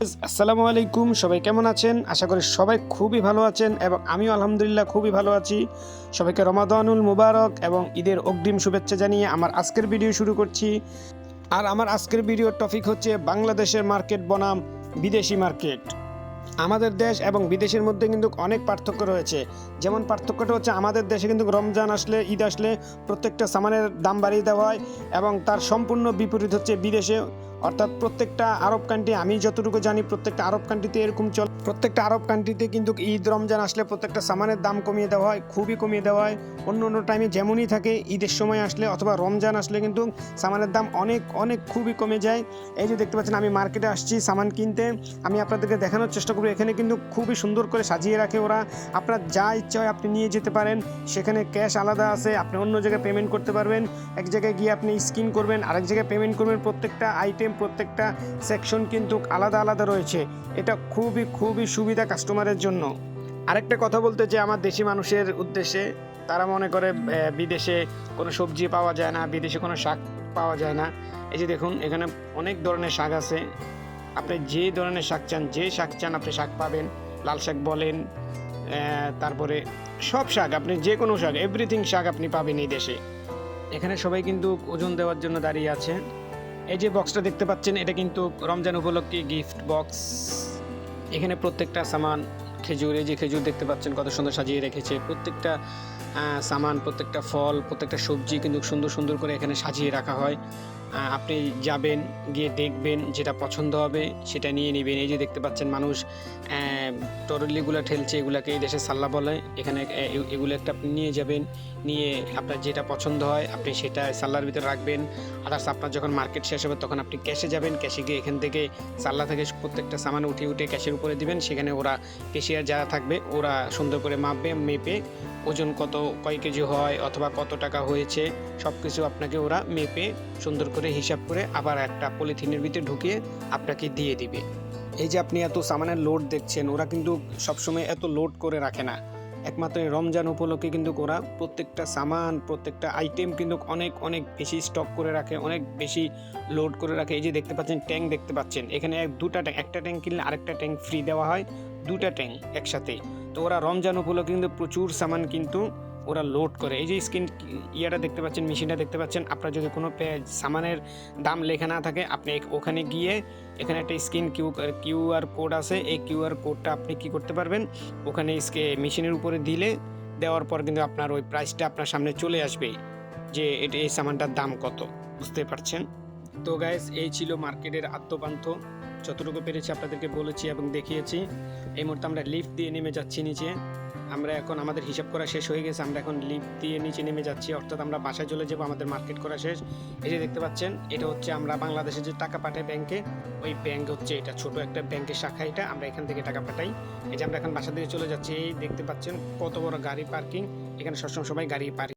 আসসালামু আলাইকুম, সবাই কেমন আছেন? আশা করি সবাই খুবই ভালো আছেন এবং আমিও আলহামদুলিল্লাহ খুবই ভালো আছি। সবাইকে রমাদানুল মুবারক এবং ঈদের অগ্রিম শুভেচ্ছা জানিয়ে আমার আজকের ভিডিও শুরু করছি। আর আমার আজকের ভিডিওর টপিক হচ্ছে বাংলাদেশের মার্কেট বনাম বিদেশি মার্কেট। আমাদের দেশ এবং বিদেশের মধ্যে কিন্তু অনেক পার্থক্য রয়েছে। যেমন পার্থক্যটা হচ্ছে আমাদের দেশে কিন্তু রমজান আসলে, ঈদ আসলে প্রত্যেকটা সামানের দাম বাড়িয়ে দেওয়া হয় এবং তার সম্পূর্ণ বিপরীত হচ্ছে বিদেশে। অর্থাৎ প্রত্যেকটা আরব কান্ট্রি আমি যতটুকু জানি, প্রত্যেকটা আরব কান্ট্রিতে এরকম চল, প্রত্যেকটা আরব কান্ট্রিতে কিন্তু ঈদ, রমজান আসলে প্রত্যেকটা সামানের দাম কমিয়ে দেওয়া হয়, খুবই কমিয়ে দেওয়া হয়। অন্য অন্য টাইমে যেমনই থাকে, ঈদের সময় আসলে অথবা রমজান আসলে কিন্তু সামানের দাম অনেক অনেক খুবই কমে যায়। এই যে দেখতে পাচ্ছেন, আমি মার্কেটে আসছি সামান কিনতে। আমি আপনাদেরকে দেখানোর চেষ্টা করব, এখানে কিন্তু খুবই সুন্দর করে সাজিয়ে রাখে ওরা। আপনার যা ইচ্ছা হয় আপনি নিয়ে যেতে পারেন। সেখানে ক্যাশ আলাদা আছে, আপনি অন্য জায়গায় পেমেন্ট করতে পারবেন। এক জায়গায় গিয়ে আপনি স্ক্যান করবেন, আরেক জায়গায় পেমেন্ট করবেন। প্রত্যেকটা আইটেম প্রত্যেকটা সেকশন কিন্তু আলাদা আলাদা রয়েছে। এটা খুবই খুবই সুবিধা কাস্টমারের জন্য। আরেকটা কথা বলতে যে আমার দেশি মানুষের উদ্দেশ্যে। তারা মনে করে বিদেশে কোনো সবজি পাওয়া যায় না, বিদেশে কোনো শাক পাওয়া যায় না। এই যে দেখুন, এখানে অনেক ধরনের শাক আছে। আপনি যে ধরনের শাক চান, যে শাক চান আপনি শাক পাবেন, লাল শাক বলেন তারপরে সব শাক, আপনি যে কোনো শাক এভরিথিং শাক আপনি পাবেন এই দেশে। এখানে সবাই কিন্তু ওজন দেওয়ার জন্য দাঁড়িয়ে আছে। এই যে বক্সটা দেখতে পাচ্ছেন এটা কিন্তু রমজান উপলক্ষে গিফট বক্স এখানে প্রত্যেকটা সামান খেজুর, এই যে খেজুর দেখতে পাচ্ছেন কত সুন্দর সাজিয়ে রেখেছে। প্রত্যেকটা সামান, প্রত্যেকটা ফল, প্রত্যেকটা সবজি কিন্তু সুন্দর সুন্দর করে এখানে সাজিয়ে রাখা হয়। আপনি যাবেন, গিয়ে দেখবেন যেটা পছন্দ হবে সেটা নিয়ে নেবেন। এই যে দেখতে পাচ্ছেন মানুষ টরলিগুলো ঠেলছে, এগুলাকে এই দেশে সাল্লা বলে। এখানে এগুলো একটা আপনি নিয়ে যাবেন, নিয়ে আপনার যেটা পছন্দ হয় আপনি সেটা সাল্লার ভিতরে রাখবেন। আদার্স আপনার যখন মার্কেট শেষ হবে তখন আপনি ক্যাশে যাবেন। ক্যাশে গিয়ে এখান থেকে সাল্লা থেকে প্রত্যেকটা সামান উঠে উঠে ক্যাশের উপরে দিবেন। সেখানে ওরা কেশিয়ার যারা থাকবে, ওরা সুন্দর করে মাপবে, মেপে ওজন কত, কয় কেজি হয় অথবা কত টাকা হয়েছে সব কিছু আপনাকে ওরা মেপে সুন্দর করে হিসাব করে আবার একটা পলিথিনের ভিতরে ঢুকিয়ে আপনাকে দিয়ে দিবে। এই যে আপনি এত সামানের লোড দেখছেন, ওরা কিন্তু সবসময় এত লোড করে রাখে না। একমাত্র রমজান উপলক্ষে কিন্তু ওরা প্রত্যেকটা সামান, প্রত্যেকটা আইটেম কিন্তু অনেক অনেক বেশি স্টক করে রাখে, অনেক বেশি লোড করে রাখে। এই যে দেখতে পাচ্ছেন ট্যাঙ্ক দেখতে পাচ্ছেন। এখানে এক- দুটা ট্যাঙ্ক একটা ট্যাঙ্ক কিনলে আরেকটা ট্যাঙ্ক ফ্রি দেওয়া হয়, দুটা ট্যাঙ্ক একসাথে। তো ওরা রমজান উপলক্ষে কিন্তু প্রচুর সামান কিন্তু ওরা লোড করে। এই যে স্ক্রিন ইয়াটা দেখতে পাচ্ছেন মেশিনটা দেখতে পাচ্ছেন, আপনার যদি কোনো সামানের দাম লেখা না থাকে, আপনি ওখানে গিয়ে এখানে একটা স্ক্রিন কিউ কিউআর কোড আছে, এই কিউআর কোডটা আপনি কি করতে পারবেন? ওখানে মেশিনের উপরে দিলে, দেওয়ার পর কিন্তু আপনার ওই প্রাইসটা আপনার সামনে চলে আসবে যে এটা এই সামানটার দাম কত, বুঝতে পারছেন? তো গাইস এই ছিল মার্কেটের আত্মপান্থ যতটুকু পেরেছি আপনাদেরকে বলেছি এবং দেখিয়েছি। এই মুহূর্তে আমরা লিফট দিয়ে নেমে যাচ্ছি নিচে। আমরা এখন, আমাদের হিসাব করা শেষ হয়ে গেছে। আমরা এখন লিফট দিয়ে নিচে নেমে যাচ্ছি। অর্থাৎ আমরা বাসায় চলে যাব, আমাদের মার্কেট করা শেষ। এই যে দেখতে পাচ্ছেন, এটা হচ্ছে আমরা বাংলাদেশে যে টাকা পাঠাই ব্যাংকে ওই ব্যাংক হচ্ছে এটা। ছোট একটা ব্যাংকের শাখা এটা। আমরা এখান থেকে টাকা পাঠাই। এই যে আমরা এখন বাসা দিয়ে চলে যাচ্ছি, এই দেখতে পাচ্ছেন কত বড় গাড়ি পার্কিং এখানে সবসময় সবাই গাড়ি পার্কিং